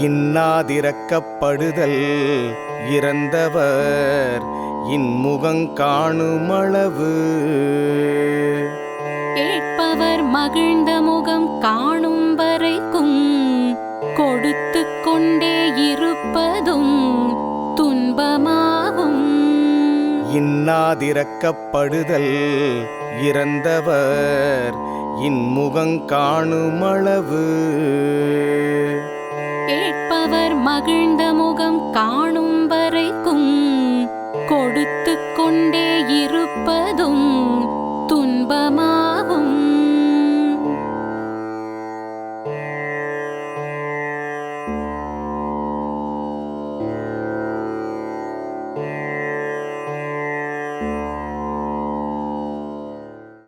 இன்னாதிரக்கப்படுதல் இறந்தவர் இன்முகங் காணுமளவு. கேட்பவர் மகிழ்ந்த முகம் காணும் வரைக்கும் கொடுத்து கொண்டே இருப்பதும் துன்பமா இன்னாதிரக்கப்படுதல் இறந்தவர் இன்முகங் காணுமளவு. கேட்பவர் மகிழ்ந்த முகம் காணும் வரைக்கும் கொடுத்து கொண்டே இருப்பதும் துன்பமா